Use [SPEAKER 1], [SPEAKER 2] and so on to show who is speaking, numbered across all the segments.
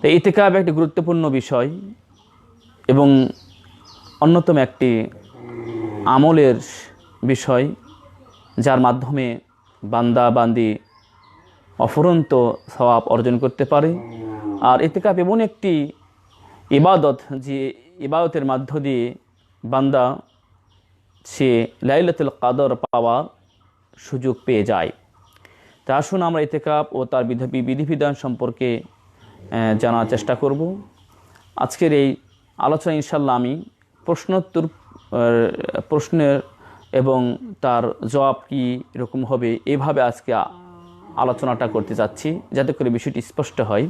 [SPEAKER 1] তো ইতেকাব একটি গুরুত্বপূর্ণ বিষয় এবং অন্যতম একটি আমলের বিষয়, যার মাধ্যমে বান্দা বান্দি অফুরন্ত সওয়াব অর্জন করতে পারে। আর ইতেকাব এমন একটি ইবাদত যে ইবাদতের মধ্য দিয়ে বান্দা সে লাইলাতুল কাদর পাওয়ার সুযোগ পেয়ে যায়। তা আসুন আমরা ইতেকাব ও তার বিধি বিধিবিধান সম্পর্কে জানার চেষ্টা করব। আজকের এই আলোচনা ইনশাল্লাহ আমি প্রশ্নোত্তর প্রশ্নের এবং তার জবাব কী এরকম হবে এভাবে আজকে আলোচনাটা করতে যাচ্ছি, যাতে করে বিষয়টি স্পষ্ট হয়।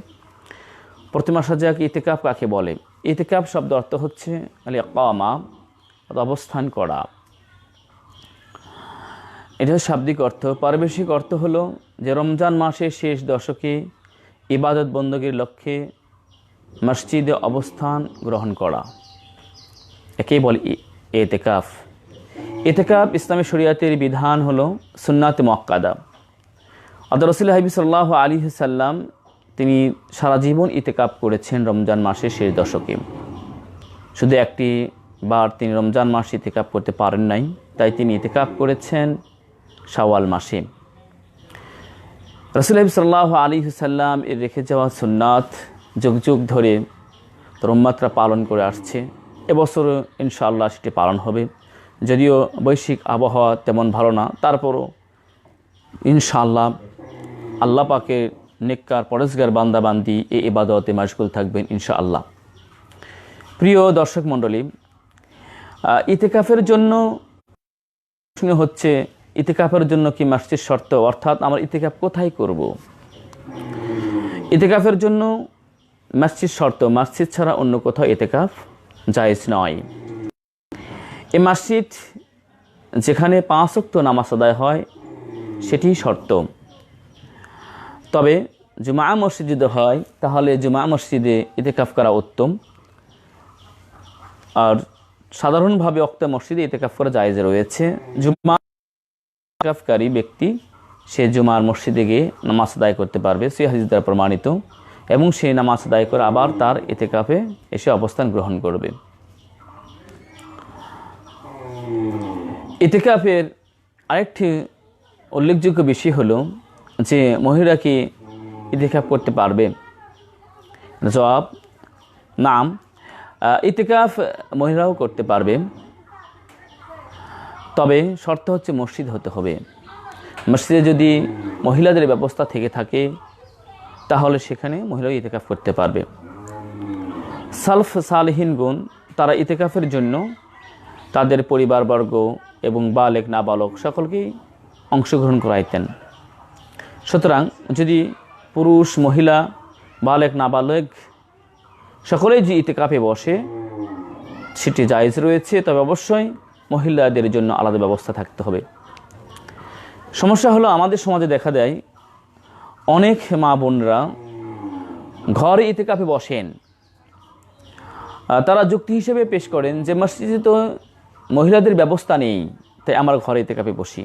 [SPEAKER 1] প্রতিমা আসা যাক ইতেকাব কাকে বলে? ইতেকাব শব্দ অর্থ হচ্ছে আলি কামা অবস্থান করা। এটা শাব্দিক অর্থ। পারিবেশিক অর্থ হলো যে রমজান মাসের শেষ দশকে ইবাদত বন্দগীর লক্ষ্যে মসজিদে অবস্থান গ্রহণ করা। একেই বলে এতেকাফ। এতেকাফ ইসলামী শরিয়াতের বিধান হলো সুন্নাত মক্কাদা অত রসুল হাবিব সাল্লাহ আলী সাল্লাম তিনি সারা জীবন ইতেকাপ করেছেন রমজান মাসের শেষ দশকে। শুধু একটি বার তিনি রমজান মাসে ইতেকাপ করতে পারেন নাই, তাই তিনি ইতেকাপ করেছেন শাওয়াল মাসে। রসুল হাবিব সাল্লাহ আলী সাল্লাম এর রেখে যাওয়া সুন্নাত যুগ যুগ ধরে রম্মাত্রা পালন করে আসছে। এবছর ইনশাআল্লাহ সেটি পালন হবে। যদিও বৈশ্বিক আবহাওয়া তেমন ভালো না, তারপরও ইনশাআল্লাহ আল্লাহ পাকে নেককার পরেশগার বান্দাবান্দি এই ইবাদতে মাশগুল থাকবেন ইনশাআল্লাহ। প্রিয় দর্শক মণ্ডলী ইতেকাফের জন্য প্রশ্ন হচ্ছে ইতেকাফের জন্য কি মাসজিদ শর্ত? অর্থাৎ আমার ইতেকাফ কোথায় করব। ইতেকাফের জন্য মসজিদ শর্ত, মাসজিদ ছাড়া অন্য কোথাও ইতেকাফ জায়েজ নয়। এই মসজিদ যেখানে পাঁচ ওয়াক্ত নামাজ আদায় হয় সেটি শর্ত। তবে জুমা মসজিদ যদি হয়, তাহলে জুমা মসজিদে ইতেকাফ করা উত্তম। আর সাধারণভাবে অক্ত মসজিদে ইতেকাফ করা জায়েজ রয়েছে। জুমা ইতেকাফকারী ব্যক্তি, সে জুমার মসজিদে গিয়ে নামাজ আদায় করতে পারবে সে হাদিস দ্বারা প্রমাণিত। এবং সেই নামাজ আদায় করে আবার তার ইতেকাফে এসে অবস্থান গ্রহণ করবে। ইতেকাফের আরেকটি উল্লেখযোগ্য বিষয় হলো যে মহিলা কি ইতেকাফ করতে পারবে? জবাব, নাম ইতেকাফ মহিলাও করতে পারবে। তবে শর্ত হচ্ছে মসজিদ হতে হবে। মসজিদে যদি মহিলাদের ব্যবস্থা থেকে থাকে, তাহলে সেখানে মহিলা ইতেকাফ করতে পারবে। সালফ সালহীন গুণ, তারা ইতেকাফের জন্য তাদের পরিবারবর্গ এবং বালেক, নাবালক সকলকেই অংশগ্রহণ করাইতেন। সুতরাং যদি পুরুষ, মহিলা, বালেক, নাবালেক সকলেই যে ইতেকাফে বসে, সেটি জায়েজ রয়েছে, তবে অবশ্যই মহিলাদের জন্য আলাদা ব্যবস্থা থাকতে হবে। সমস্যা হলো আমাদের সমাজে দেখা দেয়, অনেক মা বোনরা ঘরে ইতেকাফে বসেন। তারা যুক্তি হিসেবে পেশ করেন যে মসজিদে তো মহিলাদের ব্যবস্থা নেই, তাই আমার ঘরে ইতেকাফে বসি।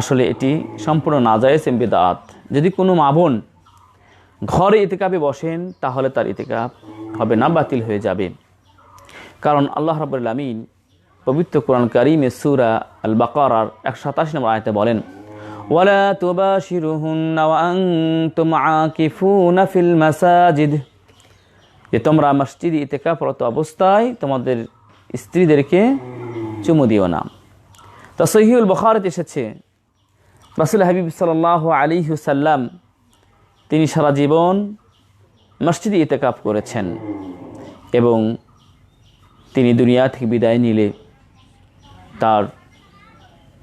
[SPEAKER 1] আসলে এটি সম্পূর্ণ না নাজায়েজ এমবেদাত যদি কোনো মা বোন ঘরে ইতেকাফে বসেন, তাহলে তার ইতেকাফ হবে না, বাতিল হয়ে যাবে। কারণ আল্লাহ রাবুল আমিন পবিত্র কোরআন কারিমে সুরা আল বাকারার একশো সাতাশ নম্বর আয়তে বলেন, ওয়ালা তুবাশিরুহুন্না ওয়া আনতুম আকিফুনা ফিল মাসাজিদ যে তোমরা মসজিদে ইতেকাফরত অবস্থায় তোমাদের স্ত্রীদেরকে চুমু দিও না। তা সহিউল বখারত এসেছে, রাসুল হাবিব সাল্লাহ আলী সাল্লাম তিনি সারা জীবন মসজিদে ইতেকাফ করেছেন এবং তিনি দুনিয়া থেকে বিদায় নিলে তার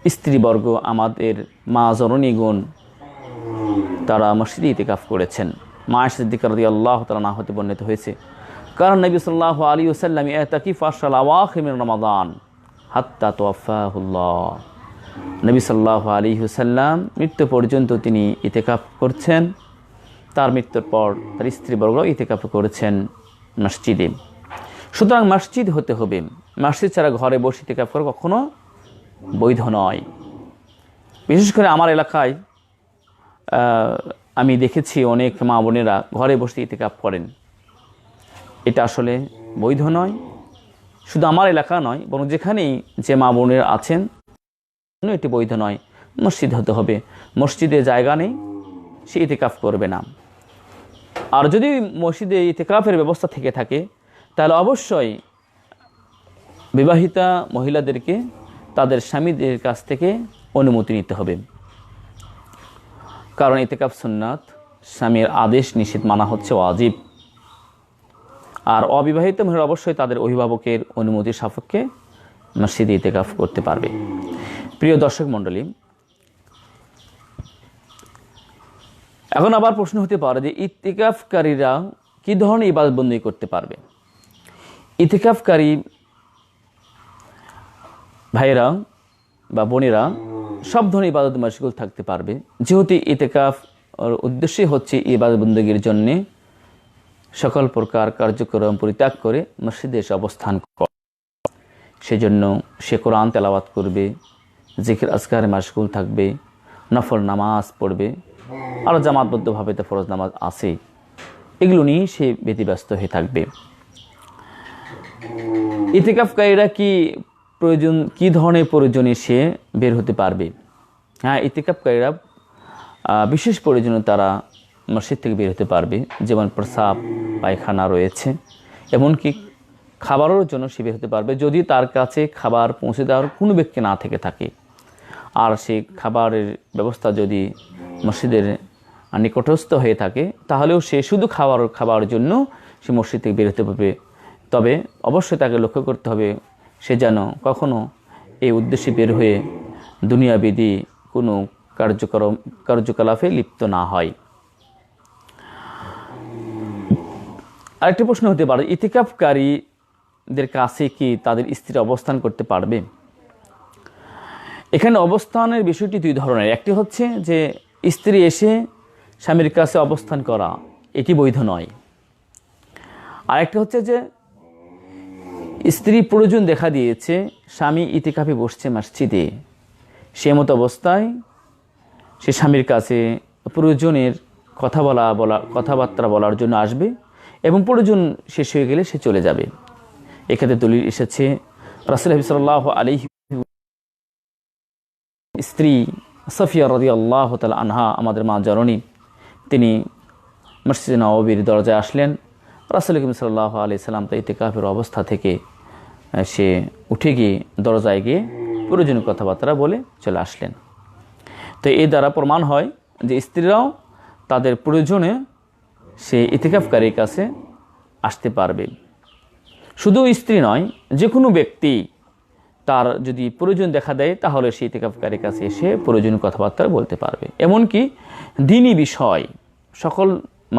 [SPEAKER 1] স্ত্রীবর্গ, আমাদের মা জননীগুণ, তারা মসজিদে ইতেকাফ করেছেন। মা সিদ্দিক রদি আল্লাহ তালা না হতে বর্ণিত হয়েছে কারণ নবী সাল্লাহ আলী ওসাল্লাম এতাকিফ আশাল আওয়াখিমির রমাদান হাত্তা তোয়াফাহুল্লাহ নবী সাল্লাহ আলী হুসাল্লাম মৃত্যু পর্যন্ত তিনি ইতেকাফ করছেন। তার মৃত্যুর পর তার স্ত্রীবর্গরাও ইতেকাফ করেছেন মসজিদে। সুতরাং মসজিদ হতে হবে। মসজিদ ছাড়া ঘরে বসে ইতেকাফ করা কখনো বৈধ নয়। বিশেষ করে আমার এলাকায় আমি দেখেছি অনেক মা বোনেরা ঘরে বসে ইতিকাফ করেন। এটা আসলে বৈধ নয়, শুধু আমার এলাকা নয়, বরং যেখানেই যে মা বোনেরা আছেন এটি বৈধ নয়। মসজিদ হতে হবে, মসজিদে জায়গা নেই, সে ইতিকাফ করবে না। আর যদি মসজিদে ইতিকাফের ব্যবস্থা থেকে থাকে, তাহলে অবশ্যই বিবাহিতা মহিলাদেরকে তাদের স্বামীদের কাছ থেকে অনুমতি নিতে হবে। কারণ ইতেকাফ সুন্নাত স্বামীর আদেশ নিষেধ মানা হচ্ছে ওয়াজিব। আর অবিবাহিত মহিলা অবশ্যই তাদের অভিভাবকের অনুমতির সাপেক্ষে মসজিদে ইতেকাফ করতে পারবে। প্রিয় দর্শক মণ্ডলী, এখন আবার প্রশ্ন হতে পারে যে ইতিকাফকারীরা কী ধরনের ইবাদতবন্দি করতে পারবে? ইতিকাফকারী ভাইয়েরা বা বোনেরা, সব ধরনের ইবাদত মশগুল থাকতে পারবে। যেহেতু ইতেকাফ উদ্দেশ্যই হচ্ছে ইবাদত বন্দীগীর জন্যে সকল প্রকার কার্যক্রম পরিত্যাগ করে মসজিদে এসে অবস্থান করে। সেজন্য সে কোরআন তেলাওয়াত করবে, জিকির আজকারে মাসগুল থাকবে, নফল নামাজ পড়বে আরও জামাতবদ্ধভাবে তো ফরজ নামাজ আছে। এগুলো নিয়েই সে ব্যতিব্যস্ত হয়ে থাকবে। ইতিকাফকারীরা কি প্রয়োজন কি ধরনের প্রয়োজনে সে বের হতে পারবে? হ্যাঁ ইতিকাফকারীরা আহ, বিশেষ প্রয়োজনে তারা মসজিদ থেকে বের হতে পারবে যেমন প্রসাব পায়খানা রয়েছে। এমনকি খাবারের জন্য সে বের হতে পারবে যদি তার কাছে খাবার পৌঁছে দেওয়ার কোনো ব্যক্তি না থেকে থাকে। আর সেই খাবারের ব্যবস্থা যদি মসজিদের নিকটস্থ হয়ে থাকে তাহলেও সে শুধু খাবার খাবার জন্য সে মসজিদ থেকে বের হতে পারবে। তবে অবশ্যই তাকে লক্ষ্য করতে হবে সে যেন কখনো এই উদ্দেশ্যে বের হয়ে দুনিয়াবিধি কোনো কার্যক্রম কার্যকলাপে লিপ্ত না হয়। আরেকটি প্রশ্ন হতে পারে, ইতিকাফকারীদের কাছে কি তাদের স্ত্রী অবস্থান করতে পারবে? এখানে অবস্থানের বিষয়টি দুই ধরনের। একটি হচ্ছে যে, স্ত্রী এসে স্বামীর কাছে অবস্থান করা, এটি বৈধ নয়। আরেকটি হচ্ছে যে স্ত্রী প্রয়োজন দেখা দিয়েছে, স্বামী ইতিকাফে বসছে মসজিদে। সে মতো অবস্থায় সে স্বামীর কাছে প্রয়োজনের কথা বলা বলা, কথাবার্তা বলার জন্য আসবে এবং প্রয়োজন শেষ হয়ে গেলে সে চলে যাবে। এক্ষেত্রে দলিল এসেছে, রাসুল হাবি সাল্লাহ আলী স্ত্রী সফিয়া রদি আল্লাহ তাল আনহা, আমাদের মা জননী, তিনি মসজিদ নবীর দরজায় আসলেন। রাসুল করিম সাল্লাহ আলি সাল্লাম তো ইতিকাফের অবস্থা থেকে সে উঠে গিয়ে দরজায় গিয়ে প্রয়োজনীয় কথাবার্তা বলে চলে আসলেন। তো এই দ্বারা প্রমাণ হয় যে স্ত্রীরাও তাদের প্রয়োজনে সে ইতিকাফকারীর কাছে আসতে পারবে। শুধু স্ত্রী নয়, যে কোনো ব্যক্তি তার যদি প্রয়োজন দেখা দেয়, তাহলে সে ইতিকাফকারীর কাছে এসে প্রয়োজনীয় কথাবার্তা বলতে পারবে। এমনকি দিনই বিষয়, সকল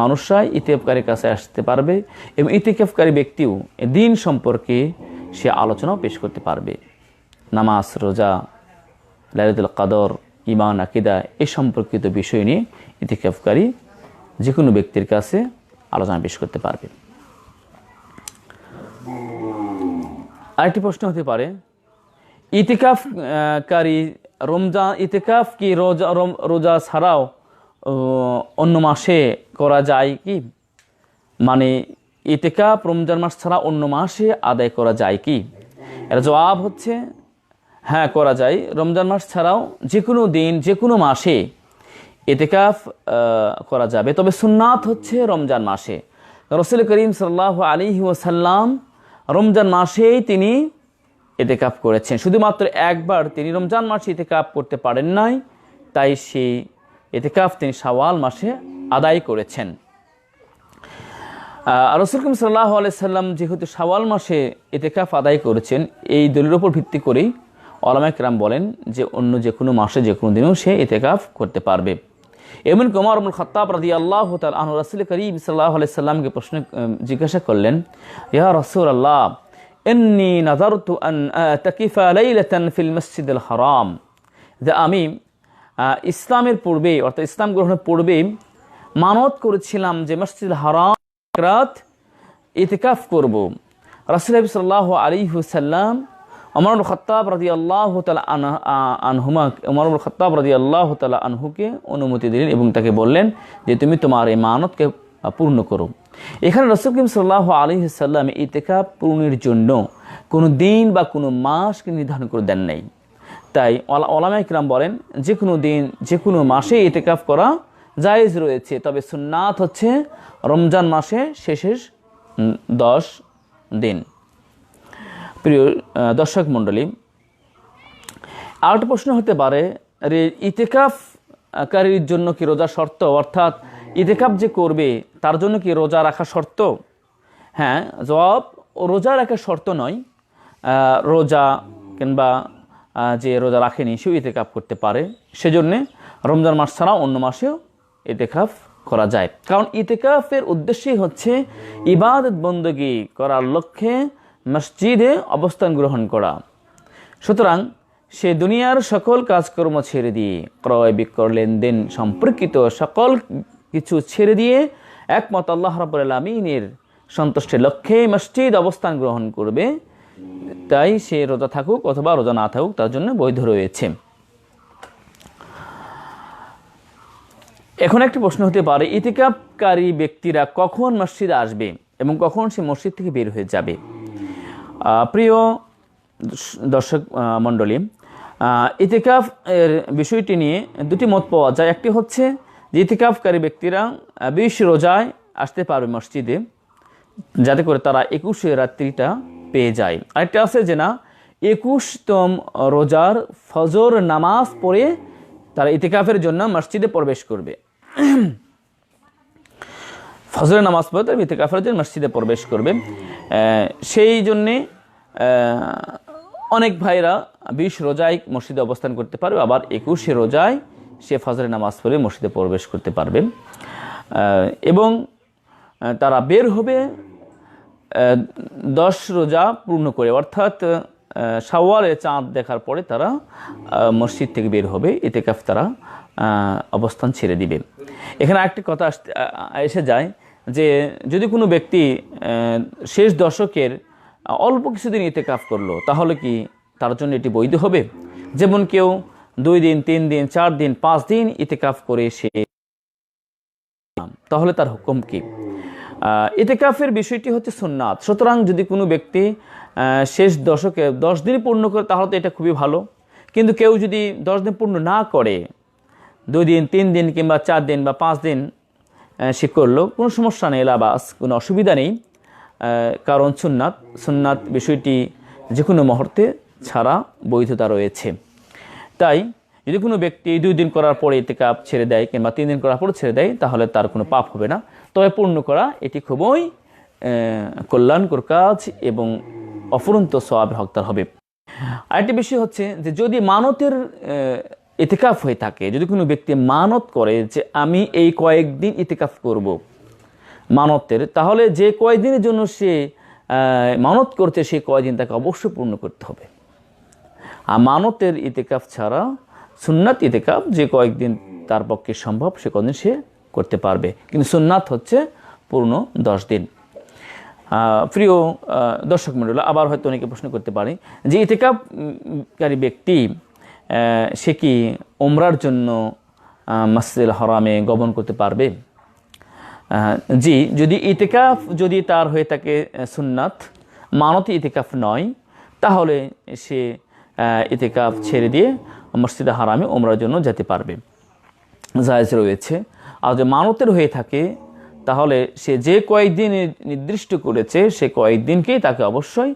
[SPEAKER 1] মানুষরাই ইতিকাফকারীর কাছে আসতে পারবে এবং ইতিকাফকারী ব্যক্তিও দিন সম্পর্কে সে আলোচনাও পেশ করতে পারবে। নামাজ রোজা লালিদুল কাদর ইমান আকিদা এ সম্পর্কিত বিষয় নিয়ে ইতিকাফকারী যে কোনো ব্যক্তির কাছে আলোচনা পেশ করতে পারবে। আরেকটি প্রশ্ন হতে পারে ইতিকাফ আহ, কারী রমজান ইতিকাফ কি রোজা রোজা ছাড়াও অন্য মাসে করা যায় কি? মানে ইতিকাফ রমজান মাস ছাড়া অন্য মাসে আদায় করা যায় কি? এর জবাব হচ্ছে হ্যাঁ করা যায়। রমজান মাস ছাড়াও যে কোনো দিন, যে কোনো মাসে এতেকাফ করা যাবে। তবে সুন্নাত হচ্ছে রমজান মাসে। রসুল করিম সাল্লাহ আলী ওসাল্লাম রমজান মাসেই তিনি এতেকাফ করেছেন। শুধুমাত্র একবার তিনি রমজান মাসে এতেকাফ করতে পারেন নাই, তাই সেই এতেকাফ তিনি শাওয়াল মাসে আদায় করেছেন। রসুল করিম সাল্লাহ আলাইসাল্লাম যেহেতু শাওয়াল মাসে এতেকাফ আদায় করেছেন, এই দলিলের উপর ভিত্তি করেই ওলামায় কেরাম বলেন যে অন্য যে কোনো মাসে, যে কোনো দিনেও সে এতেকাফ করতে পারবে। এমন কুমার আমুল খত্তাব রাদি আল্লাহ তাল আহ রসুল করিম সাল্লাহ আলাইসাল্লামকে প্রশ্ন জিজ্ঞাসা করলেন, ইয়া রসুল আল্লাহ এমনি নাজারতু আন তাকিফা লাইলাতান ফিল মসজিদুল হারাম। যে আমি ইসলামের পূর্বে অর্থাৎ ইসলাম গ্রহণের পূর্বে মানত করেছিলাম যে মসজিদ হারাম রাত ইতিকাফ করব। রাসুল সাল্লাহ আলী হুসাল্লাম অমর খত্তাব রাজি আল্লাহ তালা আনহুমা অমর খত্তাব রাজি আল্লাহ তালা আনহুকে অনুমতি দিলেন এবং তাকে বললেন যে তুমি তোমার এই মানতকে পূর্ণ করো। এখানে রসুল কিম সাল্লাহ আলী সাল্লাম ইতেকা পূর্ণের জন্য কোনো দিন বা কোনো মাসকে নির্ধারণ করে দেন নাই। তাই ওলামা ইকরাম বলেন, যে কোনো দিন, যে কোনো মাসে ইতেকাফ করা জায়েজ রয়েছে, তবে সুন্নাত হচ্ছে রমজান মাসে শেষের দশ দিন। প্রিয় দর্শক মণ্ডলী, আরেকটা প্রশ্ন হতে পারে, রে ইতেকাফকারীর জন্য কি রোজা শর্ত? অর্থাৎ ইতেকাফ যে করবে, তার জন্য কি রোজা রাখা শর্ত? হ্যাঁ জবাব, রোজা রাখা শর্ত নয়। রোজা কিংবা যে রোজা রাখেনি, সেও ইতেকাফ করতে পারে। সেজন্যে রমজান মাস ছাড়া অন্য মাসেও ইতেকাফ করা যায়। কারণ ইতেকাফের উদ্দেশ্যই হচ্ছে ইবাদত বন্দগি করার লক্ষ্যে মসজিদে অবস্থান গ্রহণ করা। সুতরাং সে দুনিয়ার সকল কাজকর্ম ছেড়ে দিয়ে, ক্রয়, বিক্রয়, লেনদেন সম্পর্কিত সকল কিছু ছেড়ে দিয়ে একমত আল্লাহ রাবুল আলমিনের সন্তুষ্টের লক্ষ্যে মসজিদ অবস্থান গ্রহণ করবে। তাই সে রোজা থাকুক অথবা রোজা না থাকুক, তার জন্য বৈধ রয়েছে। এখন একটি প্রশ্ন হতে পারে, ইতিকাপকারী ব্যক্তিরা কখন মসজিদে আসবে এবং কখন সে মসজিদ থেকে বের হয়ে যাবে? প্রিয় দর্শক মণ্ডলী ইতিকাফ এর বিষয়টি নিয়ে দুটি মত পাওয়া যায়। একটি হচ্ছে যে ইতিকাফকারী ব্যক্তিরা বিশ রোজায় আসতে পারবে মসজিদে, যাতে করে তারা একুশে রাত্রিটা পেয়ে যায়। আরেকটা আছে যে না, একুশতম রোজার ফজর নামাজ পড়ে তারা ইতিকাফের জন্য মসজিদে প্রবেশ করবে। ফজরের নামাজ পড়ে তার ইতিকাফের জন্য মসজিদে প্রবেশ করবে। সেই জন্যে অনেক ভাইরা বিশ রোজায় মসজিদে অবস্থান করতে পারবে, আবার একুশে রোজায় সে ফজরের নামাজ পড়ে মসজিদে প্রবেশ করতে পারবে। এবং তারা বের হবে দশ রোজা পূর্ণ করে, অর্থাৎ শাওয়ালের চাঁদ দেখার পরে তারা মসজিদ থেকে বের হবে এতেকাফ তারা অবস্থান ছেড়ে দিবে। এখানে আরেকটি কথা আসতে এসে যায় যে যদি কোনো ব্যক্তি শেষ দশকের অল্প কিছুদিন ইতেকাফ করল, তাহলে কি তার জন্য এটি বৈধ হবে? যেমন কেউ দুই দিন, তিন দিন, চার দিন, পাঁচ দিন ইতেকাফ করে সে তাহলে তার হুকুম কি? ইতেকাফের বিষয়টি হচ্ছে সুন্নাত। সুতরাং যদি কোনো ব্যক্তি শেষ দশকে দশ দিন পূর্ণ করে, তাহলে তো এটা খুবই ভালো। কিন্তু কেউ যদি দশ দিন পূর্ণ না করে দুই দিন, তিন দিন কিংবা চার দিন বা পাঁচ দিন সে করল। কোনো সমস্যা নেই লাবাস কোনো অসুবিধা নেই। কারণ সুন্নাত সুন্নাত বিষয়টি যে কোনো মুহূর্তে ছাড়া বৈধতা রয়েছে। তাই যদি কোনো ব্যক্তি দুই দিন করার পরে ইতিকাপ ছেড়ে দেয় কিংবা তিন দিন করার পরে ছেড়ে দেয়, তাহলে তার কোনো পাপ হবে না। তবে পূর্ণ করা এটি খুবই কল্যাণকর কাজ এবং অফুরন্ত সওয়াবের হকদার হবে। আরেকটি বিষয় হচ্ছে যে যদি মানতের ইতিকাফ হয়ে থাকে। যদি কোনো ব্যক্তি মানত করে যে আমি এই কয়েকদিন ইতিকাফ করব মানতের তাহলে যে কয়দিনের জন্য সে মানত করতে সেই কয়দিন তাকে অবশ্যই পূর্ণ করতে হবে। আর মানতের ইতিকাফ ছাড়া, সুন্নাত ইতিকাফ যে কয়েকদিন তার পক্ষে সম্ভব, সে কদিন সে করতে পারবে। কিন্তু সুন্নাত হচ্ছে পূর্ণ দশ দিন। প্রিয় দর্শক মণ্ডল, আবার হয়তো অনেকে প্রশ্ন করতে পারে যে ইতেকাফকারী ব্যক্তি সে কি ওমরার জন্য আহ, মসজিদুল হরামে গমন করতে পারবে? জি যদি ইতিকাফ যদি তার হয়ে থাকে সুন্নাত মানত ইতিকাফ নয় তাহলে সে ইতিকাফ ছেড়ে দিয়ে মসজিদে হারামে ওমরার জন্য যেতে পারবে। জায়েজ রয়েছে। আর যদি মানতের হয়ে থাকে তাহলে সে যে কয়েকদিন নির্দিষ্ট করেছে সে কয়েকদিনকেই তাকে অবশ্যই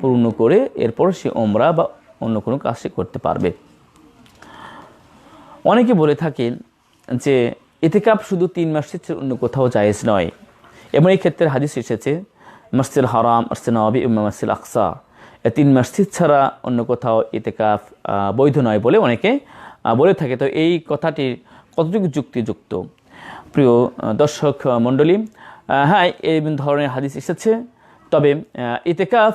[SPEAKER 1] পূর্ণ করে এরপর সে ওমরা বা অন্য কোনো কাজ করতে পারবে। অনেকে বলে থাকেন যে ইতিকাপ শুধু তিন মাসের অন্য কোথাও জায়েজ নয়। এবং এই ক্ষেত্রে হাদিস এসেছে মসজিদ হারাম মসজিদ নবী এবং মসজিদ আকসা। এই তিন মসজিদ ছাড়া অন্য কোথাও ইতেকাফ বৈধ নয় বলে অনেকে বলে থাকে। তো এই কথাটি কতটুকু যুক্তিযুক্ত? প্রিয় দর্শক মণ্ডলী হ্যাঁ এই ধরনের হাদিস এসেছে। তবে ইতেকাফ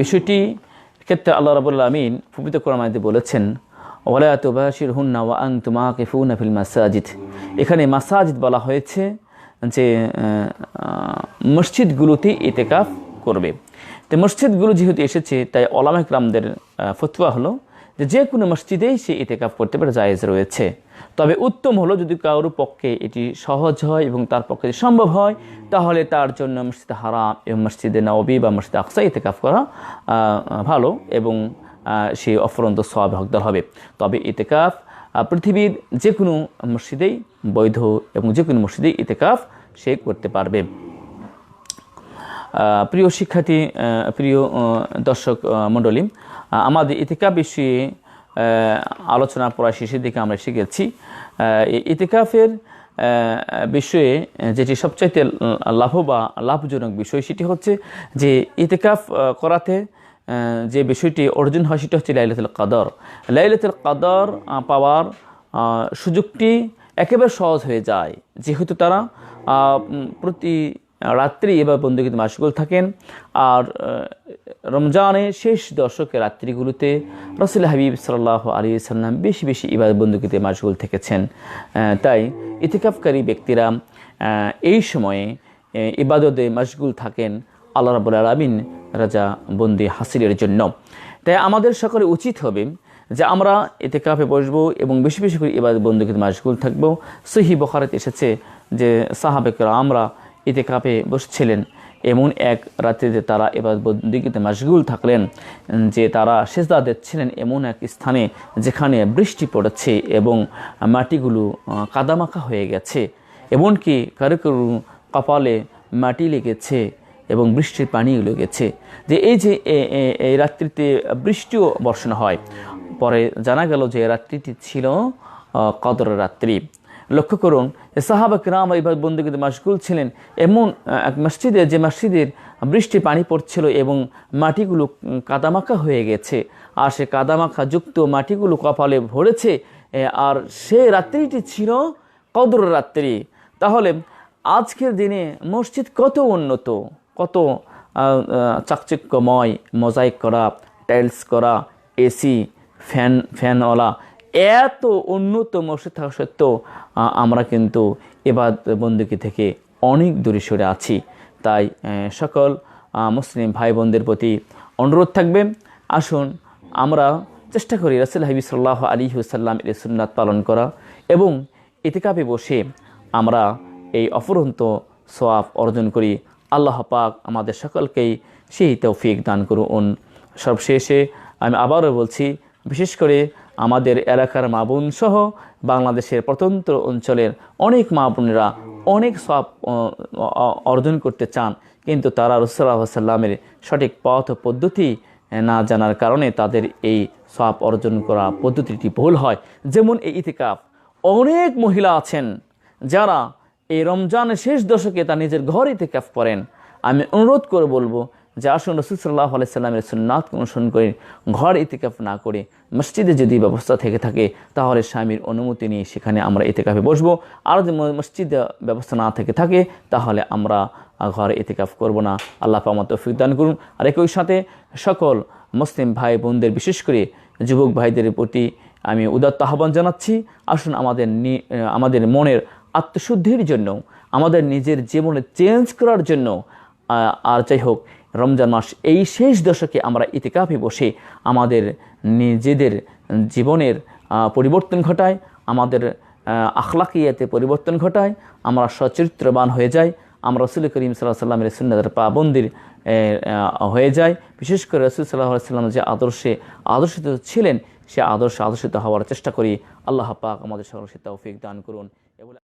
[SPEAKER 1] বিষয়টি ক্ষেত্রে আল্লাহ রাবুল্লা আমিন পবিত্র কোরআমাতে বলেছেন ওলা হুন হুন্না ওয়া আং তুমা কেফুনা ফিল মাসাজিদ। এখানে মাসাজিদ বলা হয়েছে যে মসজিদগুলোতে ইতেকাফ করবে। তো মসজিদগুলো যেহেতু এসেছে, তাই ওলামা ইকরামদের ফতুয়া হলো যে যে কোনো মসজিদেই সে এতেকাফ করতে পারে, জায়েজ রয়েছে। তবে উত্তম হলো যদি কারোর পক্ষে এটি সহজ হয় এবং তার পক্ষে সম্ভব হয়, তাহলে তার জন্য মসজিদ হারাম এবং মসজিদে নবী বা মসজিদ আকসা ইতেকাফ করা ভালো এবং সে অফরন্ত সব হকদার হবে। তবে ইতেকাফ পৃথিবীর যে কোনো মসজিদেই বৈধ এবং যে কোনো মসজিদেই ইতেকাফ সে করতে পারবে। প্রিয় শিক্ষার্থী প্রিয় দর্শক মণ্ডলী আমাদের ইতিকাফ বিষয়ে আলোচনা প্রায় শেষের দিকে আমরা শিখেছি ইতিকাফের বিষয়ে, যেটি সবচাইতে লাভ বা লাভজনক বিষয় সেটি হচ্ছে যে ইতিকাফ করাতে যে বিষয়টি অর্জন হয় সেটি হচ্ছে লাইলাতুল কাদর। লাইলাতুল কাদর পাওয়ার সুযোগটি একেবারে সহজ হয়ে যায়। যেহেতু তারা প্রতি রাত্রি এবার বন্দুকিতে মাসগুল থাকেন। আর রমজানের শেষ দশকের রাত্রিগুলোতে রসুল হাবিব সাল্লাহ আলী সাল্লাম বেশি বেশি ইবাদ বন্দুকিতে মাসগুল থেকেছেন। তাই ইতিকাফকারী ব্যক্তিরা এই সময়ে ইবাদতে মাসগুল থাকেন আল্লাহ রাবুল আলমিন রাজা বন্দি হাসিলের জন্য। তাই আমাদের সকলে উচিত হবে যে আমরা এতে কাপে বসবো এবং বেশি বেশি করে এবার বন্ধুকে মাসগুল থাকব। সহি বখারাত এসেছে যে সাহাবেকরা আমরা এতে কাপে বসছিলেন। এমন এক রাত্রিতে তারা এবার বন্দিকিতে মাসগুল থাকলেন, যে তারা সেজদা দিচ্ছিলেন এমন এক স্থানে যেখানে বৃষ্টি পড়েছে এবং মাটিগুলো কাদামাখা হয়ে গেছে। এমনকি কারও কারও কপালে মাটি লেগেছে এবং বৃষ্টির পানিও লেগেছে। যে এই যে এই রাত্রিতে বৃষ্টিও বর্ষণ হয়। পরে জানা গেল যে রাত্রিটি ছিল কদর রাত্রি। লক্ষ্য করুন যে সাহাবা কিরাম এইভাবে বন্দুকিতে মাসগুল ছিলেন। এমন এক মসজিদে, যে মসজিদের বৃষ্টি পানি পড়ছিল এবং মাটিগুলো কাদামাখা হয়ে গেছে। আর সে কাদামাখা যুক্ত মাটিগুলো কপালে ভরেছে আর সে রাত্রিটি ছিল কদর রাত্রি। তাহলে আজকের দিনে মসজিদ কত উন্নত, কত চাকচিক্যময়, মোজাইক করা, টাইলস করা, এসি, ফ্যান, ফ্যানওয়ালা এত উন্নত মসজিদ থাকা সত্ত্বেও আমরা কিন্তু এবার বন্দুকি থেকে অনেক দূরে সরে আছি। তাই সকল মুসলিম ভাই বোনদের প্রতি অনুরোধ থাকবে, আসুন আমরা চেষ্টা করি রাসুল হাবিব সাল্লাহ আলী হুসাল্লাম এর সুন্নাত পালন করা এবং ইতিকাপে বসে আমরা এই অফুরন্ত সোয়াব অর্জন করি। আল্লাহ পাক আমাদের সকলকেই সেই তৌফিক দান করুন। সবশেষে আমি আবারও বলছি, বিশেষ করে আমাদের এলাকার মা বোন সহ বাংলাদেশের প্রত্যন্ত অঞ্চলের অনেক মা বোনেরা অনেক সব অর্জন করতে চান। কিন্তু তারা রসুল্লাহ সাল্লামের সঠিক পথ পদ্ধতি না জানার কারণে তাদের এই সব অর্জন করা পদ্ধতিটি ভুল হয়। যেমন এই ইতিকাফ। অনেক মহিলা আছেন যারা এই রমজানের শেষ দশকে তা নিজের ঘর ইতিকাফ করেন। আমি অনুরোধ করে বলব যে আসুন রসুল সাল্লাহ আলাইসাল্লামের সুন্নাথ অনুসরণ করে ঘর ইতিকাফ না করে, মসজিদে যদি ব্যবস্থা থেকে থাকে, তাহলে স্বামীর অনুমতি নিয়ে সেখানে আমরা ইতিকাফে বসবো। আর যদি মসজিদে ব্যবস্থা না থেকে থাকে, তাহলে আমরা ঘরে ইতিকাফ করব না। আল্লাহ পামা তৌফিক দান করুন। আর একই সাথে সকল মুসলিম ভাই বোনদের বিশেষ করে যুবক ভাইদের প্রতি আমি উদাত্ত আহ্বান জানাচ্ছি, আসুন আমাদের আমাদের মনের আত্মশুদ্ধির জন্য, আমাদের নিজের জীবনে চেঞ্জ করার জন্য আর যাই হোক রমজান মাস এই শেষ দশকে আমরা ইতিকাফে বসে আমাদের নিজেদের জীবনের পরিবর্তন ঘটায়, আমাদের আখলাকিয়াতে পরিবর্তন ঘটায়, আমরা সচরিত্রবান হয়ে যাই, আমরা রসুল করিম সাল্লাহ সাল্লামের সুন্নাদের পাবন্দির হয়ে যায় বিশেষ করে রসুল সাল্লাহ সাল্লাম যে আদর্শে আদর্শিত ছিলেন, সে আদর্শে আদর্শিত হওয়ার চেষ্টা করি। আল্লাহ পাক আমাদের সকল সে তৌফিক দান করুন।